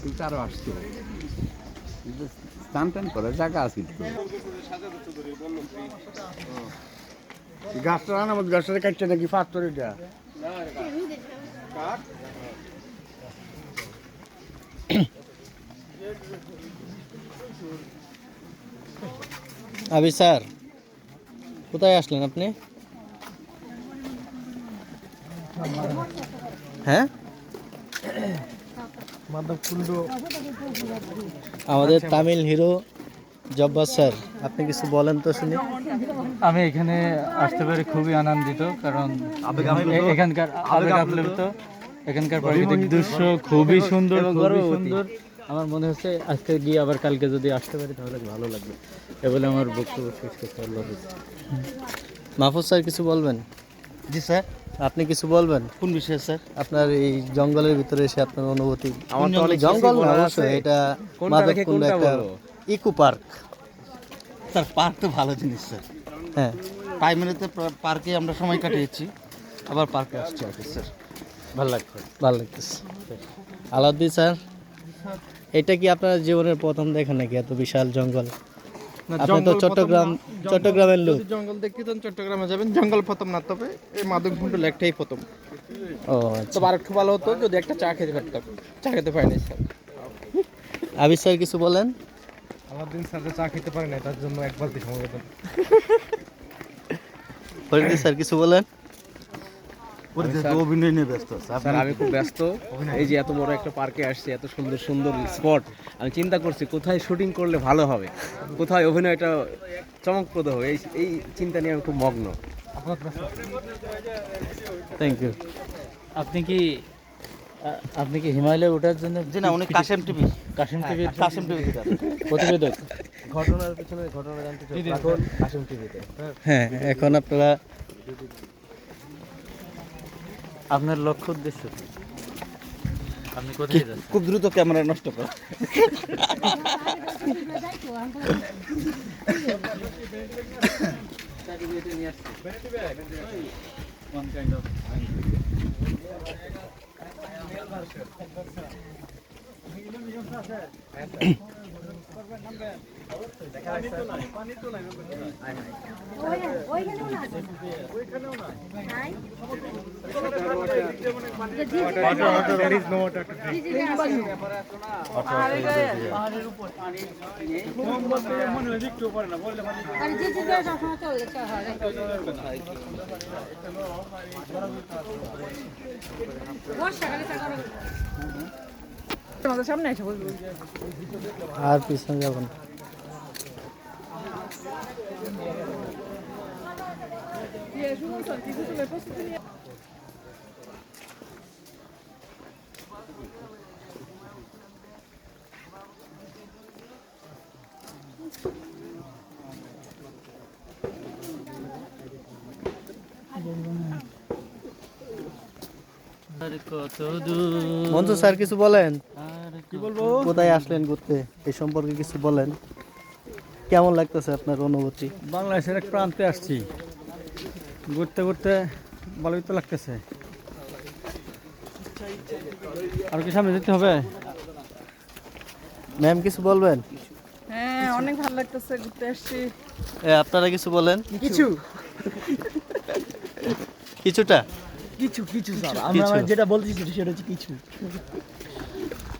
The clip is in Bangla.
তুই আরও আসছিল স্নান টান করে জায়গা আছিল তো গাছটা না আমার গাছটা কাটছে নাকি ফাত্তর এটা? আবি স্যার কোথায় আসলেন আপনি? হ্যাঁ? আমাদের তামিল হিরো জব্বার স্যার আপনি কিছু বলেন তো শুনি। আমি এখানে আসতে পারি খুবই আনন্দিত কারণ এখানকার আবেগ আপ্লুত। এখানকার প্রাকৃতিক দৃশ্য খুবই সুন্দর খুবই সুন্দর। আমার মনে হচ্ছে আজকে গিয়ে আবার কালকে যদি আসতে পারি তাহলে ভালো লাগবে। এ বলে আমার বক্তব্য শেষ করতে মাহফুজ স্যার কিছু বলবেন? জি স্যার। আপনি কিছু বলবেন? কোন বিষয়ে স্যার? আপনার এই জঙ্গলের ভিতরে এসে আপনার অনুভূতি। আমার তো অনেক জঙ্গল না অবশ্যই আছে। এটা মাধবকুণ্ড কোনটা একটা ইকো পার্ক। স্যার পার্ক তো ভালো জিনিস স্যার। হ্যাঁ। প্রাইমারিতে পার্কে আমরা সময় কাটিয়েছি। আবার পার্কে আসছি আর স্যার। ভালো লাগছে। ভালো লাগতেছে। আলাউদ্দিন স্যার এটা কি আপনার জীবনের প্রথম দেখা নাকি এত বিশাল জঙ্গল? আপনি তো চট্টগ্রাম চট্টগ্রামের লোক। জঙ্গল দেখতে চান চট্টগ্রামে যাবেন। জঙ্গল প্রথম না তবে এই মাদককুণ্ড লেকটাই প্রথম। ও আচ্ছা। আর একটু ভালো হতো যদি একটা চা খেতে পারতাম। চা খেতে পারিনি স্যার। আবির স্যার কিছু বলেন? আমার দিন স্যার চা খেতে পারে না তার জন্য এক বালতি সমবেদন ফরিদ স্যার কিছু বলেন? অভিনয় নিয়ে ব্যস্ত স্যার স্যার আমি খুব ব্যস্ত। এই যে এত বড় একটা পার্কে আসছি এত সুন্দর সুন্দর স্পট আমি চিন্তা করছি কোথায় শুটিং করলে ভালো হবে? কোথায় অভিনয়টা চমকপ্রদ হবে? এই এই চিন্তা নিয়ে আমি খুব মগ্ন। থ্যাংক ইউ আপনি কি আপনি কি হিমালয়ে ওঠার জন্য জি না উনি Kashem TV. Kashim TV Kashem TV. প্রতিবেদক। ঘটনার পিছনে ঘটনা জানতে চাই। রাখুন টিভিতে। হ্যাঁ এখন আপনারা আপনার লক্ষ্য উদ্দেশ্য আপনি কোথায় যাচ্ছেন? খুব দ্রুত ক্যামেরা নষ্ট কর। ওইখানেও না। ওইখানেও না নাই আরে যে যে জায়গায় সবসময় চলে যাচ্ছে হয় বর্ষাকালে চা করো তোমাদের সামনে এসে বলব আর পিছনে যাবেন কত দূর মঞ্জু স্যার কিছু বলেন? কি বলব? কোথায় আসলেন ঘুরতে? এই সম্পর্কে কিছু বলেন। কেমন লাগতেছে আপনার অনুভূতি? বাংলাদেশের এক প্রান্তে আসছি। ঘুরতে ঘুরতে ভালোই তো লাগতেছে। আর কি সামনে যেতে হবে? ম্যাম কিছু বলবেন? হ্যাঁ অনেক ভালো লাগতেছে ঘুরতে আসছি। আপনারা কিছু বলেন? কিছু। কিছুটা? কিছু কিছু স্যার। আমরা যেটা বলতেছি সেটা হচ্ছে কিছু।